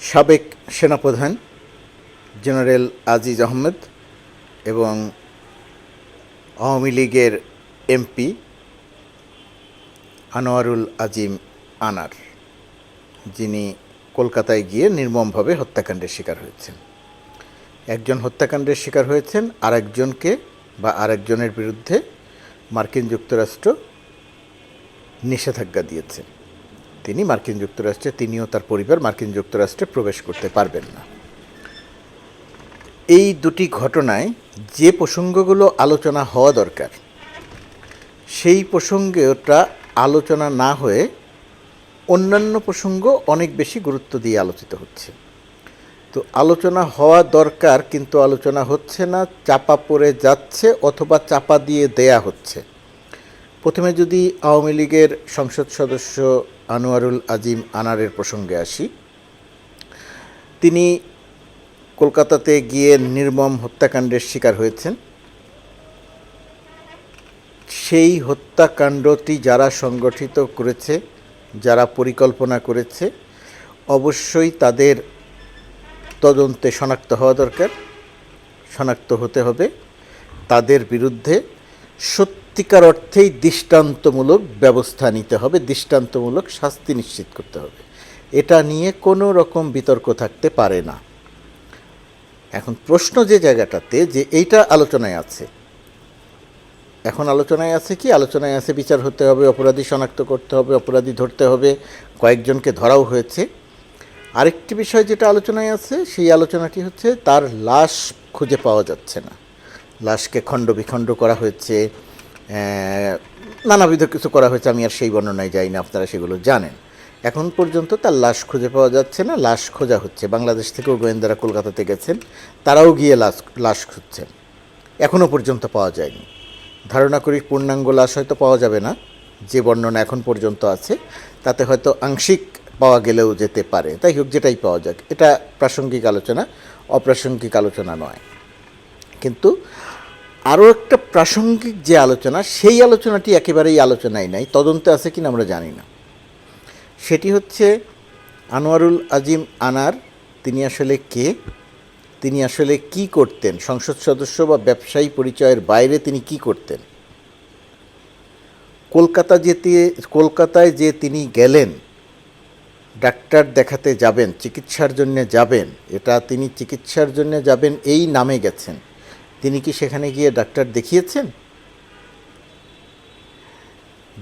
সাবেক সেনাপ্রধান জেনারেল আজিজ আহমেদ এবং আওয়ামী লীগের এমপি আনোয়ারুল আজিম আনার, যিনি কলকাতায় গিয়ে নির্মমভাবে হত্যাকাণ্ডের শিকার হয়েছেন। একজন হত্যাকাণ্ডের শিকার হয়েছেন, আরেকজনকে বা আরেকজনের বিরুদ্ধে মার্কিন যুক্তরাষ্ট্র নিষেধাজ্ঞা দিয়েছে। তিনি মার্কিন যুক্তরাষ্ট্রে, তিনিও তার পরিবার মার্কিন যুক্তরাষ্ট্রে প্রবেশ করতে পারবেন না। এই দুটি ঘটনায় যে প্রসঙ্গগুলো আলোচনা হওয়া দরকার, সেই প্রসঙ্গে ওটা আলোচনা না হয়ে অন্যান্য প্রসঙ্গ অনেক বেশি গুরুত্ব দিয়ে আলোচিত হচ্ছে। তো আলোচনা হওয়া দরকার, কিন্তু আলোচনা হচ্ছে না, চাপা পড়ে যাচ্ছে অথবা চাপা দিয়ে দেয়া হচ্ছে। প্রথমে যদি আওয়ামী লীগের সংসদ সদস্য আনোয়ারুল আজিম আনারের প্রসঙ্গে আসি, তিনি কলকাতাতে গিয়ে নির্মম হত্যাকাণ্ডের শিকার হয়েছেন। সেই হত্যাকাণ্ডটি যারা সংগঠিত করেছে, যারা পরিকল্পনা করেছে, অবশ্যই তাদের তদন্তে শনাক্ত হওয়া দরকার, শনাক্ত হতে হবে। তাদের বিরুদ্ধে সত্যিকার অর্থেই দৃষ্টান্তমূলক ব্যবস্থা নিতে হবে, দৃষ্টান্তমূলক শাস্তি নিশ্চিত করতে হবে। এটা নিয়ে কোনো রকম বিতর্ক থাকতে পারে না। এখন প্রশ্ন যে জায়গাটাতে, যে এইটা আলোচনায় আছে। এখন আলোচনায় আছে কি? আলোচনায় আছে বিচার হতে হবে, অপরাধী শনাক্ত করতে হবে, অপরাধী ধরতে হবে, কয়েকজনকে ধরাও হয়েছে। আরেকটি বিষয় যেটা আলোচনায় আছে, সেই আলোচনাটি হচ্ছে তার লাশ খুঁজে পাওয়া যাচ্ছে না। লাশকে খণ্ড বিখণ্ড করা হয়েছে নানাবিধ কিছু করা হয়েছে, আমি আর সেই বর্ণনায় যাই না, আপনারা সেগুলো জানেন। এখন পর্যন্ত তার লাশ খুঁজে পাওয়া যাচ্ছে না, লাশ খোঁজা হচ্ছে। বাংলাদেশ থেকেও গোয়েন্দারা কলকাতাতে গেছেন, তারাও গিয়ে লাশ লাশ খুঁজছেন। এখনও পর্যন্ত পাওয়া যায়নি। ধারণা করি পূর্ণাঙ্গ লাশ হয়তো পাওয়া যাবে না, যে বর্ণনা এখন পর্যন্ত আছে, তাতে হয়তো আংশিক পাওয়া গেলেও যেতে পারে। তাই হোক, যেটাই পাওয়া যাক। এটা প্রাসঙ্গিক আলোচনা, অপ্রাসঙ্গিক আলোচনা নয়। কিন্তু আরও একটা প্রাসঙ্গিক যে আলোচনা, সেই আলোচনাটি একেবারেই আলোচনায় নাই, তদন্তে আছে কিনা আমরা জানি না। সেটি হচ্ছে আনোয়ারুল আজিম আনার, তিনি আসলে কে? তিনি আসলে কি করতেন? সংসদ সদস্য বা ব্যবসায়ী পরিচয়ের বাইরে তিনি কি করতেন? কলকাতা যেতে, কলকাতায় যে তিনি গেলেন, ডাক্তার দেখাতে যাবেন, চিকিৎসার জন্য যাবেন, এটা তিনি চিকিৎসার জন্য যাবেন, এই নামে গেছেন। তিনি কি সেখানে গিয়ে ডাক্তার দেখিয়েছেন?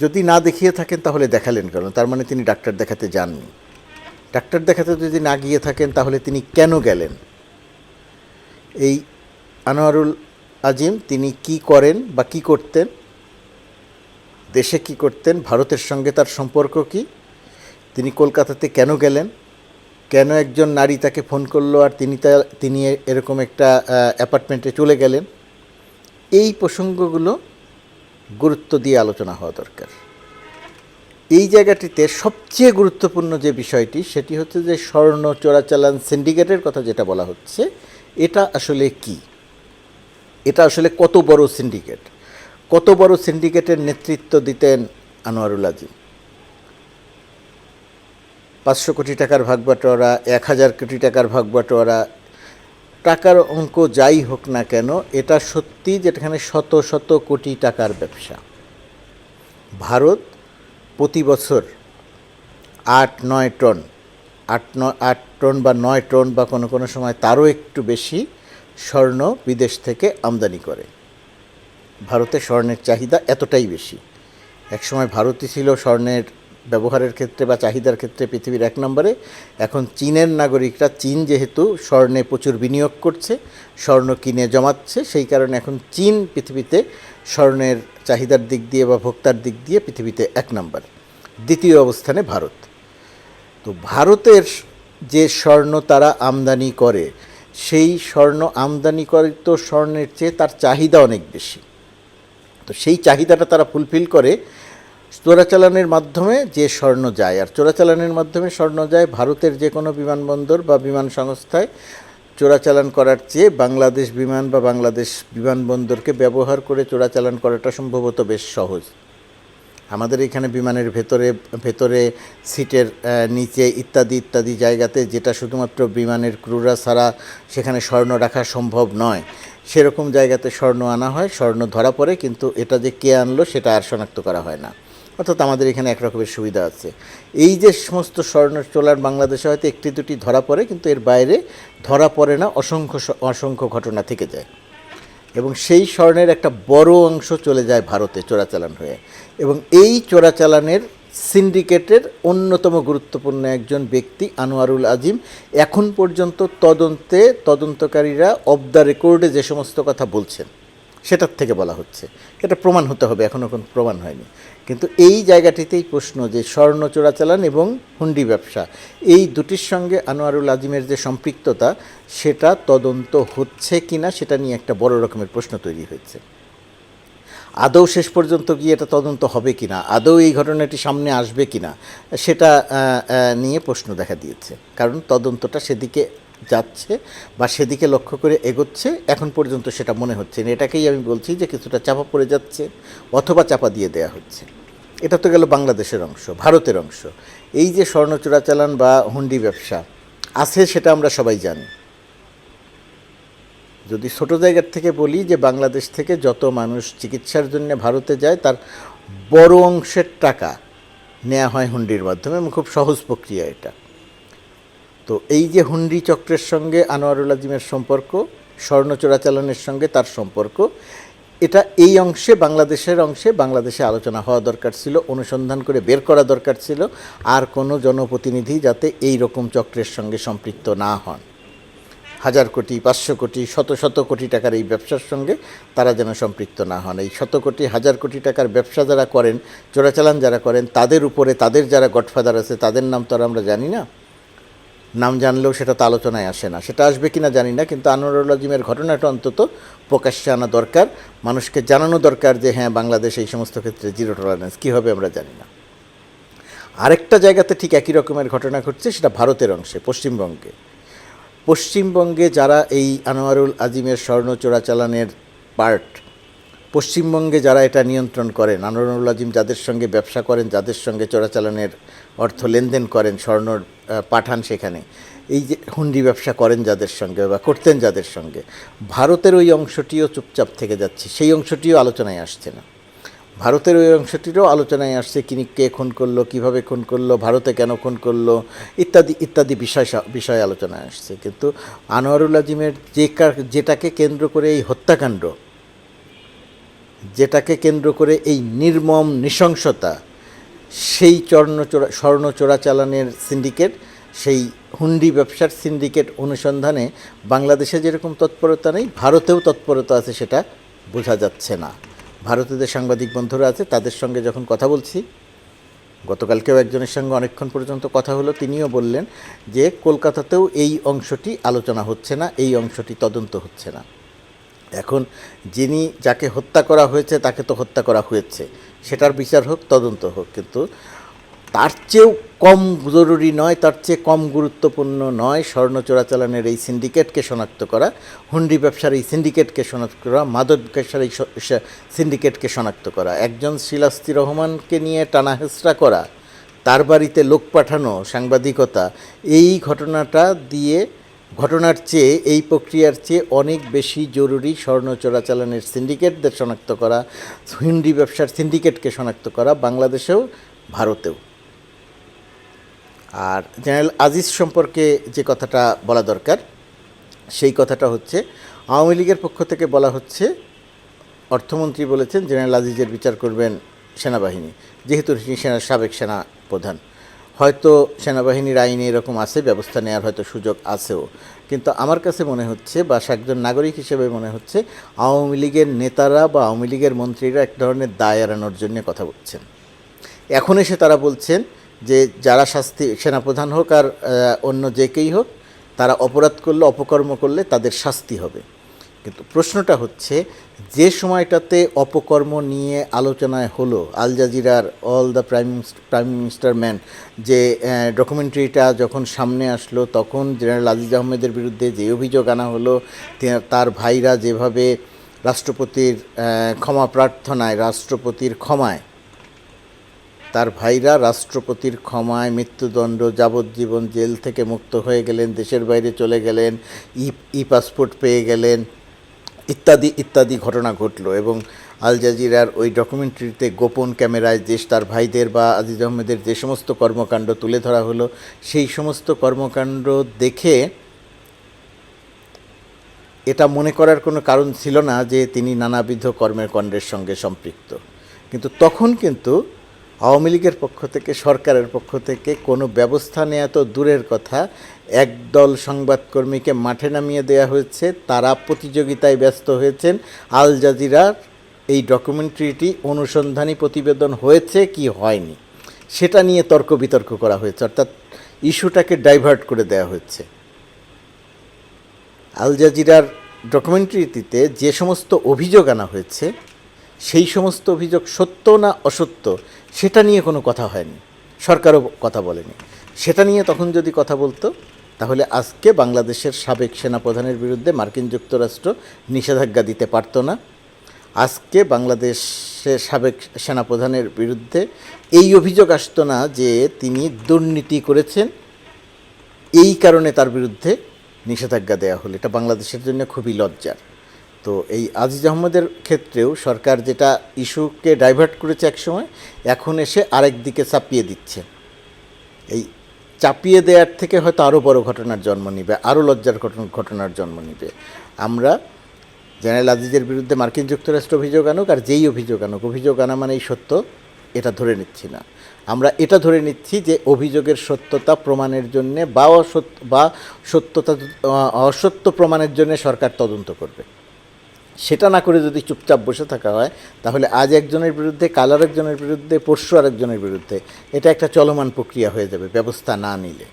যদি না দেখিয়ে থাকেন তাহলে দেখালেন কেন? তার মানে তিনি ডাক্তার দেখাতে যাননি। ডাক্তার দেখাতে যদি না গিয়ে থাকেন তাহলে তিনি কেন গেলেন? এই আনোয়ারুল আজিম, তিনি কি করেন বা কি করতেন? দেশে কি করতেন? ভারতের সঙ্গে তার সম্পর্ক কি? তিনি কলকাতাতে কেন গেলেন? কেন একজন নারী তাকে ফোন করল আর তিনি তা, তিনি এরকম একটা অ্যাপার্টমেন্টে চলে গেলেন? এই প্রসঙ্গগুলো গুরুত্ব দিয়ে আলোচনা হওয়া দরকার। এই জায়গাটিতে সবচেয়ে গুরুত্বপূর্ণ যে বিষয়টি, সেটি হচ্ছে যে স্বর্ণ চোরাচালান সিন্ডিকেটের কথা যেটা বলা হচ্ছে, এটা আসলে কি? এটা আসলে কত বড় সিন্ডিকেট? কত বড় সিন্ডিকেটের নেতৃত্ব দিতেন আনোয়ারুল আজিম? পাঁচশো কোটি টাকার ভাগ বাটোয়ারা এক হাজার কোটি টাকার ভাগ বাটোয়ারা টাকার অঙ্ক যাই হোক না কেন, এটা সত্যি যেখানে শত শত কোটি টাকার ব্যবসা। ভারত প্রতি বছর আট, নয় টন, আট নয় আট টন বা নয় টন বা কোনো কোনো সময় তারও একটু বেশি স্বর্ণ বিদেশ থেকে আমদানি করে। ভারতে স্বর্ণের চাহিদা এতটাই বেশি। একসময় ভারতই ছিল স্বর্ণের ব্যবহারের ক্ষেত্রে বা চাহিদার ক্ষেত্রে পৃথিবীর এক নম্বরে। এখন চীনের নাগরিকরা চীন যেহেতু স্বর্ণে প্রচুর বিনিয়োগ করছে, স্বর্ণ কিনে জমাচ্ছে, সেই কারণে এখন চীন পৃথিবীতে স্বর্ণের চাহিদার দিক দিয়ে বা ভোক্তার দিক দিয়ে পৃথিবীতে এক নম্বর। দ্বিতীয় অবস্থানে ভারত। তো ভারতের যে স্বর্ণ তারা আমদানি করে, সেই স্বর্ণ আমদানি করে তো স্বর্ণের চেয়ে তার চাহিদা অনেক বেশি। তো সেই চাহিদাটা তারা ফুলফিল করে চোরাচালানের মাধ্যমে যে স্বর্ণ যায়, আর চোরাচালানের মাধ্যমে স্বর্ণ যায় ভারতের যে কোনো বিমানবন্দর বা বিমান সংস্থায় চোরাচালান করার চেয়ে বাংলাদেশ বিমান বা বাংলাদেশ বিমানবন্দরকে ব্যবহার করে চোরাচালান করাটা সম্ভবত বেশ সহজ। আমাদের এখানে বিমানের ভেতরে ভেতরে সিটের নিচে ইত্যাদি ইত্যাদি জায়গাতে যেটা শুধুমাত্র বিমানের ক্রুরা ছাড়া সেখানে স্বর্ণ রাখা সম্ভব নয়। সেরকম জায়গাতে স্বর্ণ আনা হয়, স্বর্ণ ধরা পড়ে, কিন্তু এটা যে কে আনলো সেটা আর শনাক্ত করা হয় না। অর্থাৎ আমাদের এখানে এক রকমের সুবিধা আছে। এই যে সমস্ত স্বর্ণ চোলার বাংলাদেশে হয়তো একটি দুটি ধরা পড়ে, কিন্তু এর বাইরে ধরা পড়ে না, অসংখ্য অসংখ্য ঘটনা থেকে যায়। এবং সেই স্বর্ণের একটা বড় অংশ চলে যায় ভারতে চোরাচালান হয়ে। এবং এই চোরাচালানের সিন্ডিকেটের অন্যতম গুরুত্বপূর্ণ একজন ব্যক্তি আনোয়ারুল আজিম, এখন পর্যন্ত তদন্তে তদন্তকারীরা অব দ্য রেকর্ডে যে সমস্ত কথা বলছেন, সেটার থেকে বলা হচ্ছে। এটা প্রমাণ হতে হবে এখনও কোনো প্রমাণ হয়নি। কিন্তু এই জায়গাটিতেই প্রশ্ন যে স্বর্ণ চোরাচালান এবং হুন্ডি ব্যবসা। এই দুটির সঙ্গে আনোয়ারুল আজিমের যে সম্পৃক্ততা সেটা তদন্ত হচ্ছে কি না সেটা নিয়ে একটা বড় রকমের প্রশ্ন তৈরি হয়েছে। আদৌ শেষ পর্যন্ত গিয়ে এটা তদন্ত হবে কিনা? আদৌ এই ঘটনাটি সামনে আসবে কিনা? সেটা আহ, আহ, নিয়ে প্রশ্ন দেখা দিয়েছে। কারণ তদন্তটা সেদিকে যাচ্ছে বা সেদিকে লক্ষ্য করে এগোচ্ছে, এখন পর্যন্ত সেটা মনে হচ্ছে না। এটাকেই আমি বলছি যে কিছুটা চাপা পড়ে যাচ্ছে অথবা চাপা দিয়ে দেয়া হচ্ছে। এটা তো গেল বাংলাদেশের অংশ, ভারতের অংশ। এই যে স্বর্ণ চোরাচালান বা হুন্ডি ব্যবসা, আছে সেটা আমরা সবাই জানি। যদি ছোট জায়গার থেকে বলি যে বাংলাদেশ থেকে যত মানুষ চিকিৎসার জন্য ভারতে যায়, তার বড় অংশের টাকা নেওয়া হয় হুন্ডির মাধ্যমে এবং খুব সহজ প্রক্রিয়া এটা। তো এই যে হুন্ডি চক্রের সঙ্গে আনোয়ারুল আজিমের সম্পর্ক স্বর্ণ চোরাচালানের সঙ্গে তার সম্পর্ক, এটা এই অংশে, বাংলাদেশের অংশে বাংলাদেশে আলোচনা হওয়া দরকার ছিল, অনুসন্ধান করে বের করা দরকার ছিল, আর কোনো জনপ্রতিনিধি যাতে এই রকম চক্রের সঙ্গে সম্পৃক্ত না হন। হাজার কোটি, পাঁচশো কোটি, শত শত কোটি টাকার এই ব্যবসার সঙ্গে তারা যেন সম্পৃক্ত না হন। এই শত কোটি, হাজার কোটি টাকার ব্যবসা যারা করেন চোরাচালান যারা করেন, তাদের উপরে তাদের যারা গডফাদার আছে, তাদের নাম তো আর আমরা জানি না। নাম জানলেও সেটা তো আলোচনায় আসে না। সেটা আসবে কিনা জানি না, কিন্তু আনোয়ারুল আজিমের ঘটনাটা অন্তত প্রকাশ্যে আনা দরকার, মানুষকে জানানো দরকার যে হ্যাঁ বাংলাদেশ এই সমস্ত ক্ষেত্রে জিরো টলারেন্স কী হবে আমরা জানি না। আরেকটা জায়গাতে ঠিক একই রকমের ঘটনা ঘটছে, সেটা ভারতের অংশে, পশ্চিমবঙ্গে। পশ্চিমবঙ্গে যারা এই আনোয়ারুল আজিমের স্বর্ণ চোরাচালানের পার্ট পশ্চিমবঙ্গে যারা এটা নিয়ন্ত্রণ করেন, আনোয়ারুল আজিম যাদের সঙ্গে ব্যবসা করেন, যাদের সঙ্গে চোরাচালানের অর্থ লেনদেন করেন, স্বর্ণ পাঠান সেখানে। এই যে হুন্ডি ব্যবসা করেন যাদের সঙ্গে বা করতেন যাদের সঙ্গে, ভারতের ওই অংশটিও চুপচাপ থেকে যাচ্ছে, সেই অংশটিও আলোচনায় আসছে না। ভারতের ওই অংশটিরও আলোচনায় আসছে কিনি কে খুন করল, কীভাবে খুন করল, ভারতে কেন খুন করল, ইত্যাদি ইত্যাদি বিষয় বিষয় আলোচনায় আসছে। কিন্তু আনোয়ারুল আজিমের যে যেটাকে কেন্দ্র করে এই হত্যাকাণ্ড, যেটাকে কেন্দ্র করে এই নির্মম নৃশংসতা সেই চর্ণ চোরা স্বর্ণ চোরাচালানের সিন্ডিকেট সেই হুন্ডি ব্যবসার সিন্ডিকেট অনুসন্ধানে বাংলাদেশে যেরকম তৎপরতা নেই, ভারতেও তৎপরতা আছে সেটা বোঝা যাচ্ছে না। ভারতে যে সাংবাদিক বন্ধুরা আছে, তাদের সঙ্গে যখন কথা বলছি, গতকালকেও একজনের সঙ্গে অনেকক্ষণ পর্যন্ত কথা হলো, তিনিও বললেন যে, কলকাতাতেও এই অংশটি আলোচনা হচ্ছে না, এই অংশটি তদন্ত হচ্ছে না। এখন যিনি যাকে হত্যা করা হয়েছে, তাকে তো হত্যা করা হয়েছে। সেটার বিচার হোক, তদন্ত হোক, কিন্তু তার চেয়েও কম জরুরি নয়, তার চেয়ে কম গুরুত্বপূর্ণ নয় স্বর্ণ চোরাচালানের এই সিন্ডিকেটকে শনাক্ত করা, হুন্ডি ব্যবসার এই সিন্ডিকেটকে শনাক্ত করা, মাদক ব্যবসার এই সিন্ডিকেটকে শনাক্ত করা, একজন শিলাস্তি রহমানকে নিয়ে টানা হেঁচড়া করা, তার বাড়িতে লোক পাঠানো, সাংবাদিকতা, এই ঘটনাটা দিয়ে ঘটনার চেয়ে, এই প্রক্রিয়ার চেয়ে অনেক বেশি জরুরি স্বর্ণ চোরাচালানের সিন্ডিকেটদের শনাক্ত করা, হিন্দি ব্যবসার সিন্ডিকেটকে শনাক্ত করা বাংলাদেশেও, ভারতেও। আর জেনারেল আজিজ সম্পর্কে যে কথাটা বলা দরকার, সেই কথাটা হচ্ছে, আওয়ামী লীগের পক্ষ থেকে বলা হচ্ছে, অর্থমন্ত্রী বলেছেন, জেনারেল আজিজের বিচার করবেন সেনাবাহিনী, যেহেতু তিনি সেনা সাবেক সেনা প্রধান হয়তো সেনাবাহিনীর আইনে এরকম আছে, ব্যবস্থা নেওয়ার হয়তো সুযোগ আছেও। কিন্তু আমার কাছে মনে হচ্ছে, বা একজন নাগরিক হিসেবে মনে হচ্ছে, আওয়ামী লীগের নেতারা বা আওয়ামী লীগের মন্ত্রীরা এক ধরনের দায় এড়ানোর জন্য কথা বলছেন। এখন এসে তারা বলছেন যে, যারা শাস্তি, সেনাপ্রধান হোক আর অন্য যে কেই হোক, তারা অপরাধ করলে, অপকর্ম করলে তাদের শাস্তি হবে। কিন্তু প্রশ্নটা হচ্ছে, যে সময়টাতে অপকর্ম নিয়ে আলোচনায় হলো আল জাজিরার all the prime prime minister man, যে ডকুমেন্টারিটা যখন সামনে আসলো, তখন জেনারেল আজিজ আহমেদের বিরুদ্ধে যে অভিযোগ আনা হলো তার ভাইরা যেভাবে রাষ্ট্রপতির ক্ষমা প্রার্থনায়, রাষ্ট্রপতির ক্ষমায়, তার ভাইরা রাষ্ট্রপতির ক্ষমায় মৃত্যুদণ্ড, যাবজ্জীবন জেল থেকে মুক্ত হয়ে গেলেন, দেশের বাইরে চলে গেলেন, ই ই, পাসপোর্ট পেয়ে গেলেন ইত্যাদি ইত্যাদি ঘটনা ঘটলো এবং আল জাজিরার ওই ডকুমেন্টারিতে গোপন ক্যামেরায় যে তার ভাইদের বা আজিজ আহমেদের যে সমস্ত কর্মকাণ্ড তুলে ধরা হলো, সেই সমস্ত কর্মকাণ্ড দেখে এটা মনে করার কোনো কারণ ছিল না যে তিনি নানাবিধ কর্মের কাণ্ডের সঙ্গে সম্পৃক্ত। কিন্তু তখন কিন্তু আওয়ামী লীগের পক্ষ থেকে, সরকারের পক্ষ থেকে কোনো ব্যবস্থা নেওয়া তো দূরের কথা। একদল সংবাদকর্মীকে মাঠে নামিয়ে দেওয়া হয়েছে, তারা প্রতিযোগিতায় ব্যস্ত হয়েছেন। আল জাজিরার এই ডকুমেন্টারিটি অনুসন্ধানী প্রতিবেদন হয়েছে কি হয়নি, সেটা নিয়ে তর্ক বিতর্ক করা হয়েছে, অর্থাৎ ইস্যুটাকে ডাইভার্ট করে দেওয়া হয়েছে। আল জাজিরার ডকুমেন্টারিটিতে যে সমস্ত অভিযোগ আনা হয়েছে, সেই সমস্ত অভিযোগ সত্য না অসত্য সেটা নিয়ে কোনো কথা হয়নি। সরকারও কথা বলেনি। সেটা নিয়ে তখন যদি কথা বলতো, তাহলে আজকে বাংলাদেশের সাবেক সেনাপ্রধানের বিরুদ্ধে মার্কিন যুক্তরাষ্ট্র নিষেধাজ্ঞা দিতে পারতো না। আজকে বাংলাদেশের সাবেক সেনাপ্রধানের বিরুদ্ধে এই অভিযোগ আসতো না যে তিনি দুর্নীতি করেছেন। এই কারণে তার বিরুদ্ধে নিষেধাজ্ঞা দেওয়া হলো। এটা বাংলাদেশের জন্য খুবই লজ্জার। তো এই আজিজ আহমদের ক্ষেত্রেও সরকার যেটা ইস্যুকে ডাইভার্ট করেছে একসময়, এখন এসে আরেক দিকে চাপিয়ে দিচ্ছে। এই চাপিয়ে দেওয়ার থেকে হয়তো আরও বড় ঘটনার জন্ম নিবে আরও লজ্জার ঘটন- ঘটনার জন্ম নিবে। আমরা জেনারেল আজিজের বিরুদ্ধে মার্কিন যুক্তরাষ্ট্র অভিযোগ আনুক আর যেই অভিযোগ আনুক, অভিযোগ আনা মানেই সত্য, এটা ধরে নিচ্ছি না। আমরা এটা ধরে নিচ্ছি যে অভিযোগের সত্যতা প্রমাণের জন্য বা অসত্য বা সত্যতা অসত্য প্রমাণের জন্য সরকার তদন্ত করবে। সেটা না করে যদি চুপচাপ বসে থাকা হয়, তাহলে আজ একজনের বিরুদ্ধে, কাল আরেকজনের বিরুদ্ধে, পরশু আরেকজনের বিরুদ্ধে এটা একটা চলমান প্রক্রিয়া হয়ে যাবে, ব্যবস্থা না নিলে।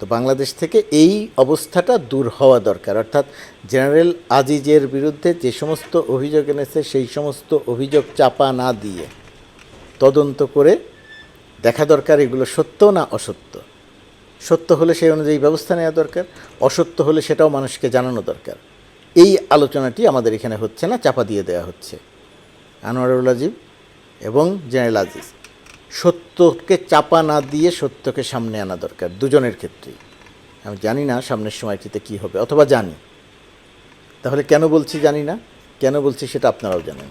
তো বাংলাদেশ থেকে এই অবস্থাটা দূর হওয়া দরকার। অর্থাৎ জেনারেল আজিজের বিরুদ্ধে যে সমস্ত অভিযোগ এনেছে, সেই সমস্ত অভিযোগ চাপা না দিয়ে তদন্ত করে দেখা দরকার এগুলো সত্য না অসত্য। সত্য হলে সেই অনুযায়ী ব্যবস্থা নেওয়া দরকার, অসত্য হলে সেটাও মানুষকে জানানো দরকার। এই আলোচনাটি আমাদের এখানে হচ্ছে না, চাপা দিয়ে দেওয়া হচ্ছে। আনোয়ারুল আজিব এবং জেনারেল আজিজ, সত্যকে চাপা না দিয়ে সত্যকে সামনে আনা দরকার দুজনের ক্ষেত্রেই। আমি জানি না সামনের সময়টিতে কি হবে, অথবা জানি। তাহলে কেন বলছি জানি না? কেন বলছি সেটা আপনারাও জানেন।